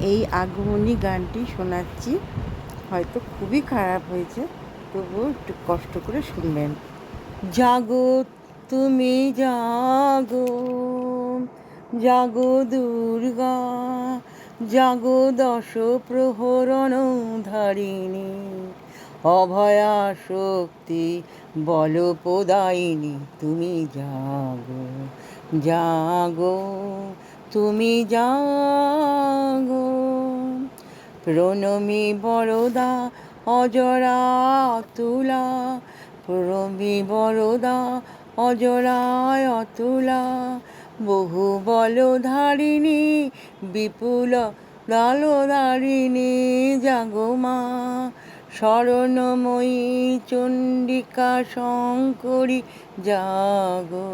এই আগমনী গানটি শোনাচ্ছি? হয়তো খুবই খারাপ হয়েছে, তবুও একটু কষ্ট করে শুনবেন। জাগো, তুমি জাগো জাগো দুর্গা, জাগো দশ প্রহরণ ধারিণী, অভয়া শক্তি বল প্রদায়িনী, তুমি জাগো জাগো তুমি জাগো। প্রণমী বরদা, অজরা তুলা। প্রণমী বরদা, অজরায় অতুলা বহু বলধারিণী, বিপুল দালোধারিণী জাগমা স্মরণময়ী চণ্ডিকা শঙ্করী, জাগো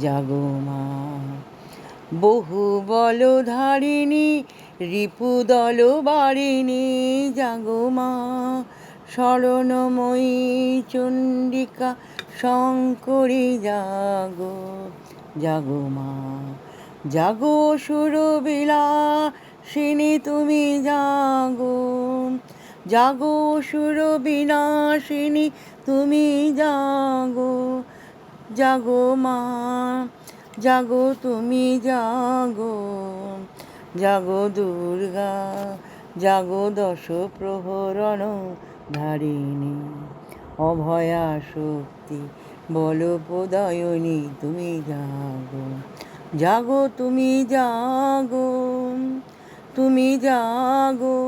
জাগমা বহু বলধারিণী রিপুদল বারিণী জাগমা স্মরণময়ী চণ্ডিকা শঙ্করী, জাগো জাগমা জাগো সুরবিলাসিনী তুমি জাগো জাগো সুর বিনাশিনী তুমি জাগো জাগো মা জাগো তুমি জাগো জাগো দুর্গা, জাগো দশ প্রহরণ ধারিণী, অভয়া শক্তি বল প্রদয়নী তুমি জাগো জাগো তুমি জাগো তুমি জাগো,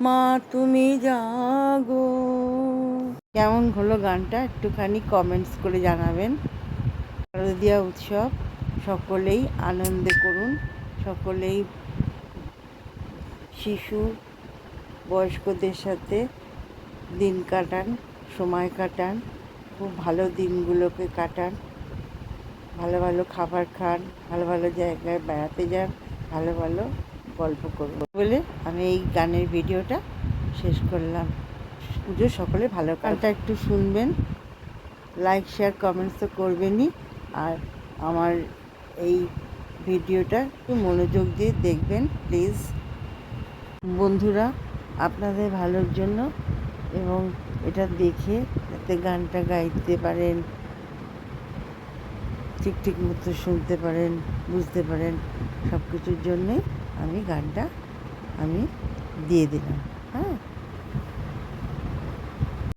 মা তুমি জাগো। কেমন হলো গানটা? একটুখানি কমেন্টস করে জানাবেন। শারদীয়া উৎসব সকলেই আনন্দে করুন। সকলেই শিশু বয়স্কদের সাথে দিন কাটান সময় কাটান খুব ভালো দিনগুলোকে কাটান। ভালো ভালো খাবার খান ভালো ভালো জায়গায় বেড়াতে যান ভালো ভালো গল্প করুন। বলে আমি এই গানের ভিডিওটা শেষ করলাম। পুজো সকলে ভালো গানটা একটু শুনবেন। লাইক শেয়ার কমেন্টস তো করবেনই। আর আমার এই ভিডিওটা একটু মনোযোগ দিয়ে দেখবেন প্লিজ বন্ধুরা, আপনাদের ভালোর জন্য এবং এটা দেখে যাতে গানটা গাইতে পারেন, ঠিক ঠিক মতো শুনতে পারেন, বুঝতে পারেন সব কিছুর জন্যে আমি গানটা আমি দিয়ে দিলাম হ্যাঁ?